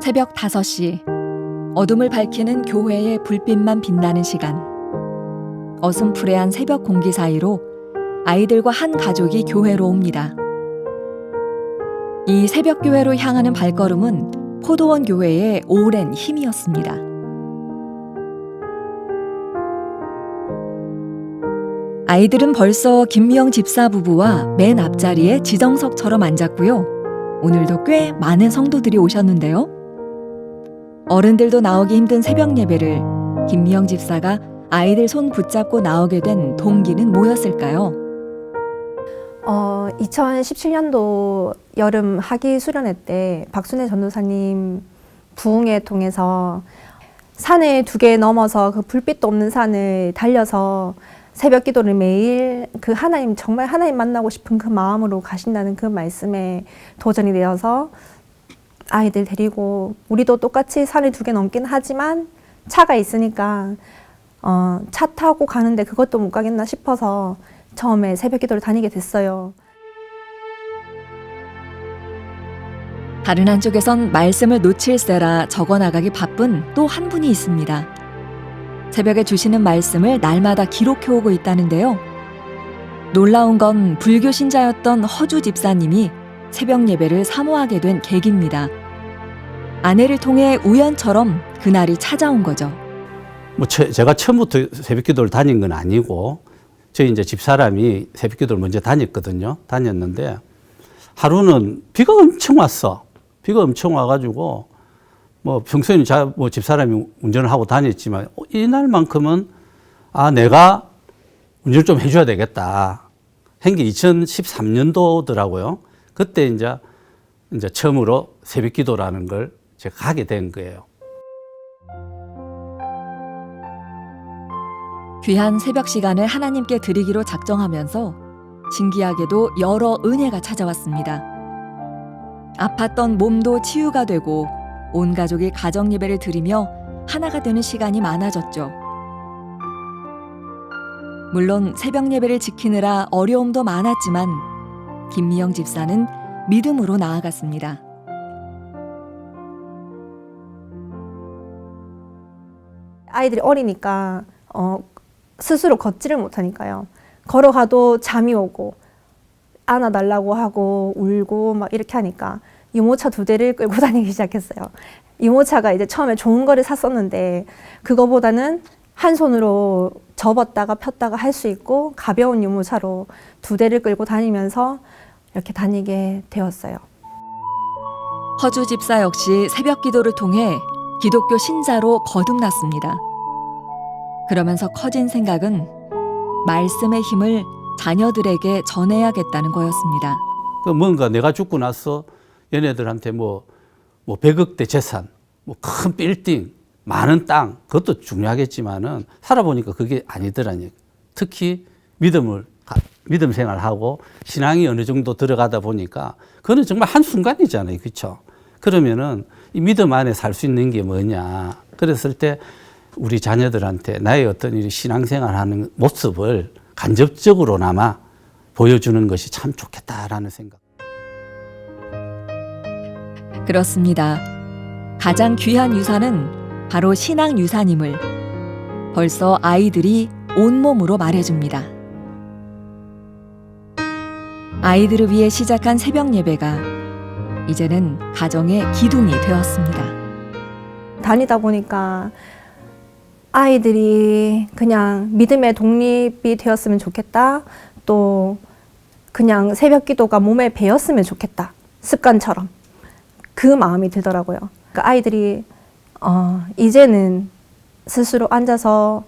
새벽 5시 어둠을 밝히는 교회의 불빛만 빛나는 시간 어슴푸레한 새벽 공기 사이로 아이들과 한 가족이 교회로 옵니다. 이 새벽 교회로 향하는 발걸음은 포도원 교회의 오랜 힘이었습니다. 아이들은 벌써 김미영 집사 부부와 맨 앞자리에 지정석처럼 앉았고요. 오늘도 꽤 많은 성도들이 오셨는데요. 어른들도 나오기 힘든 새벽 예배를 김미영 집사가 아이들 손 붙잡고 나오게 된 동기는 뭐였을까요? 어, 2017년도 여름 학위 수련회 때 박순애 전도사님 부흥회 통해서 산을 두 개 넘어서 그 불빛도 없는 산을 달려서 새벽 기도를 매일 그 하나님 정말 하나님 만나고 싶은 그 마음으로 가신다는 그 말씀에 도전이 되어서 아이들 데리고 우리도 똑같이 산을 두개 넘긴 하지만 차가 있으니까 어, 차 타고 가는데 그것도 못 가겠나 싶어서 처음에 새벽 기도를 다니게 됐어요. 다른 한쪽에선 말씀을 놓칠세라 적어 나가기 바쁜 또 한 분이 있습니다. 새벽에 주시는 말씀을 날마다 기록해 오고 있다는데요. 놀라운 건 불교 신자였던 허주 집사님이 새벽 예배를 사모하게 된 계기입니다. 아내를 통해 우연처럼 그날이 찾아온 거죠. 뭐 처- 제가 처음부터 새벽 기도를 다닌 건 아니고 저희 이제 집사람이 새벽 기도를 먼저 다녔거든요. 다녔는데 하루는 비가 엄청 왔어. 비가 엄청 와가지고 뭐 평소에는 자, 뭐 집사람이 운전을 하고 다녔지만 어, 이날만큼은 아 내가 운전 좀 해줘야 되겠다. 한 게 2013년도더라고요. 그때 이제 이제 처음으로 새벽 기도라는 걸 제가 가게 된 거예요. 귀한 새벽 시간을 하나님께 드리기로 작정하면서 신기하게도 여러 은혜가 찾아왔습니다. 아팠던 몸도 치유가 되고 온 가족이 가정 예배를 드리며 하나가 되는 시간이 많아졌죠. 물론 새벽 예배를 지키느라 어려움도 많았지만 김미영 집사는 믿음으로 나아갔습니다. 아이들이 어리니까 어, 스스로 걷지를 못하니까요. 걸어가도 잠이 오고 안아달라고 하고 울고 막 이렇게 하니까 유모차 두 대를 끌고 다니기 시작했어요. 유모차가 이제 처음에 좋은 거를 샀었는데 그거보다는 한 손으로 접었다가 폈다가 할 수 있고 가벼운 유모차로 두 대를 끌고 다니면서 이렇게 다니게 되었어요. 허주 집사 역시 새벽 기도를 통해 기독교 신자로 거듭났습니다. 그러면서 커진 생각은 말씀의 힘을 자녀들에게 전해야겠다는 거였습니다. 그 뭔가 내가 죽고 나서 얘네들한테 뭐, 뭐 100억대 재산, 뭐 큰 빌딩, 많은 땅, 그것도 중요하겠지만은 살아보니까 그게 아니더라니. 특히 믿음을, 가- 믿음 생활하고 신앙이 어느 정도 들어가다 보니까 그거는 정말 한순간이잖아요. 그렇죠? 그러면은 이 믿음 안에 살 수 있는 게 뭐냐. 그랬을 때 우리 자녀들한테 나의 어떤 이 신앙생활 하는 모습을 간접적으로나마 보여주는 것이 참 좋겠다라는 생각. 그렇습니다. 가장 귀한 유산은 바로 신앙 유산임을 벌써 아이들이 온몸으로 말해줍니다. 아이들을 위해 시작한 새벽 예배가 이제는 가정의 기둥이 되었습니다. 다니다 보니까 아이들이 그냥 믿음의 독립이 되었으면 좋겠다. 또 그냥 새벽 기도가 몸에 배었으면 좋겠다. 습관처럼. 그 마음이 들더라고요. 그러니까 아이들이 어, 이제는 스스로 앉아서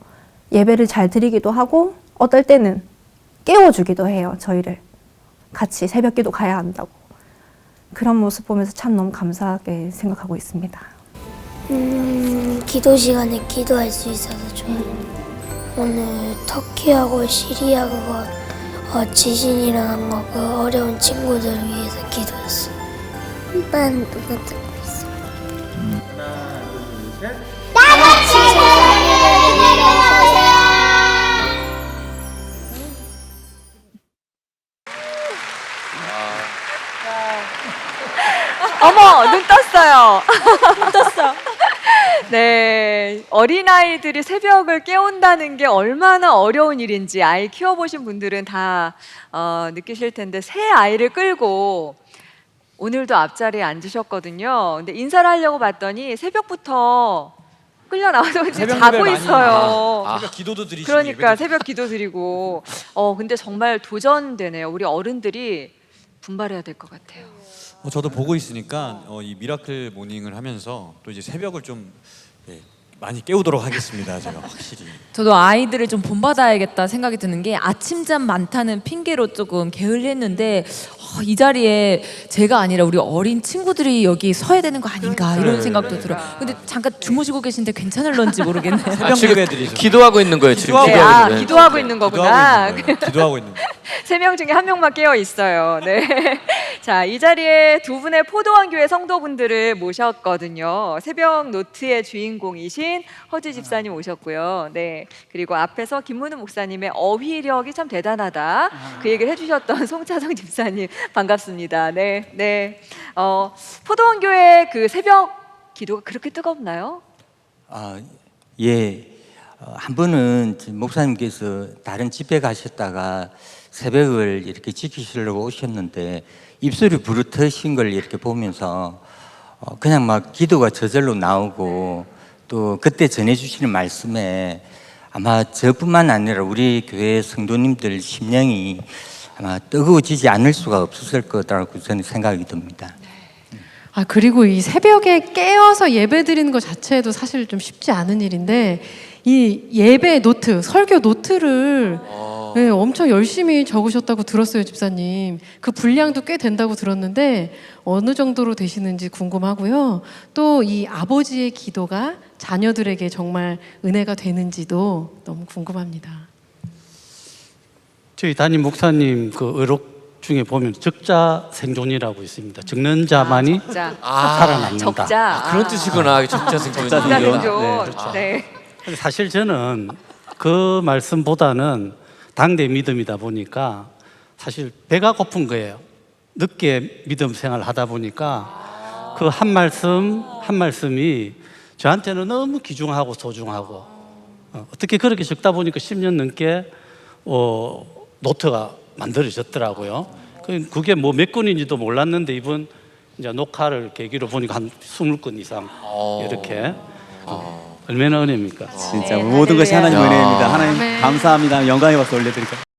예배를 잘 드리기도 하고 어떨 때는 깨워주기도 해요. 저희를. 같이 새벽 기도 가야 한다고. 그런 모습 보면서 참 너무 감사하게 생각하고 있습니다. 음, 기도 시간에 기도할 수 있어서 좋아요. 오늘 터키하고 시리아 그거 어, 지진 일어난 거그 어려운 친구들을 위해서 기도했어요. 난 누가 듣고 있어. 어머 눈 떴어. 떴어요. 떴어. 네, 어린아이들이 새벽을 깨운다는 게 얼마나 어려운 일인지 아이 키워보신 분들은 다 어, 느끼실 텐데 새 아이를 끌고 오늘도 앞자리에 앉으셨거든요. 근데 인사를 하려고 봤더니 새벽부터 끌려 나와서 이제 새벽 자고 예배 많이 있어요. 아, 새벽 기도도 드리시고 그러니까 새벽 기도 드리고 어 근데 정말 도전되네요. 우리 어른들이 분발해야 될 것 같아요. 어, 저도 보고 있으니까 어, 이 미라클 모닝을 하면서 또 이제 새벽을 좀 예, 많이 깨우도록 하겠습니다. 제가 확실히. 저도 아이들을 좀 본받아야겠다 생각이 드는 게 아침잠 많다는 핑계로 조금 게을리했는데 어, 이 자리에 제가 아니라 우리 어린 친구들이 여기 서야 되는 거 아닌가 이런 생각도 들어요. 근데 잠깐 주무시고 계신데 괜찮을런지 모르겠네요. 새벽 예배 드리죠. 기도하고 있는 거예요 지금. 기도하고 네, 있는 아 거예요. 기도하고 있는 거구나. 기도하고 있는 거예요. 기도하고 있는 거예요. 세 명 중에 한 명만 깨어 있어요. 네. 자, 이 자리에 두 분의 포도원 교회 성도분들을 모셨거든요. 새벽 노트의 주인공이신 허지 집사님 오셨고요. 네. 그리고 앞에서 김문우 목사님의 어휘력이 참 대단하다. 그 얘기를 해 주셨던 송차성 집사님 반갑습니다. 네, 네. 어, 포도원 교회 그 새벽 기도가 그렇게 뜨겁나요? 아, 예. 어, 한 지금 목사님께서 다른 집회 가셨다가 새벽을 이렇게 지키시려고 오셨는데 입술이 부르트신 걸 이렇게 보면서 어, 그냥 막 기도가 저절로 나오고 또 그때 전해주시는 말씀에 아마 저뿐만 아니라 우리 교회 성도님들 심령이 아마 뜨거워지지 않을 수가 없었을 거라고 저는 생각이 듭니다. 아 그리고 이 새벽에 깨어서 예배 드리는 것 자체도 사실 좀 쉽지 않은 일인데 이 예배 노트 설교 노트를 네, 엄청 열심히 적으셨다고 들었어요 집사님. 그 분량도 꽤 된다고 들었는데 어느 정도로 되시는지 궁금하고요. 또 이 아버지의 기도가 자녀들에게 정말 은혜가 되는지도 너무 궁금합니다. 저희 담임 목사님 그 의록 중에 보면 적자 생존이라고 있습니다. 적는 자만이 자, 살아남는다. 적자. 아, 그런 뜻이구나. 적자 생존. 적자 네, 생존. 그렇죠. 네. 근데 사실 저는 그 말씀보다는 당대 믿음이다 보니까 사실 배가 고픈 거예요. 늦게 믿음 생활 하다 보니까 그 한 말씀 한 말씀이 저한테는 너무 귀중하고 소중하고 어, 어떻게 그렇게 적다 보니까 10년 넘게 어, 노트가 만들어졌더라고요. 그- 그게 뭐 몇 건인지도 몰랐는데 이번 이제 녹화를 계기로 보니까 한 20건 이상 이렇게 어, 얼마나 은혜입니까? 진짜 모든 것이 하나님. 은혜입니다. 하나님 아멘. 감사합니다. 영광의 박수 올려드릴게요.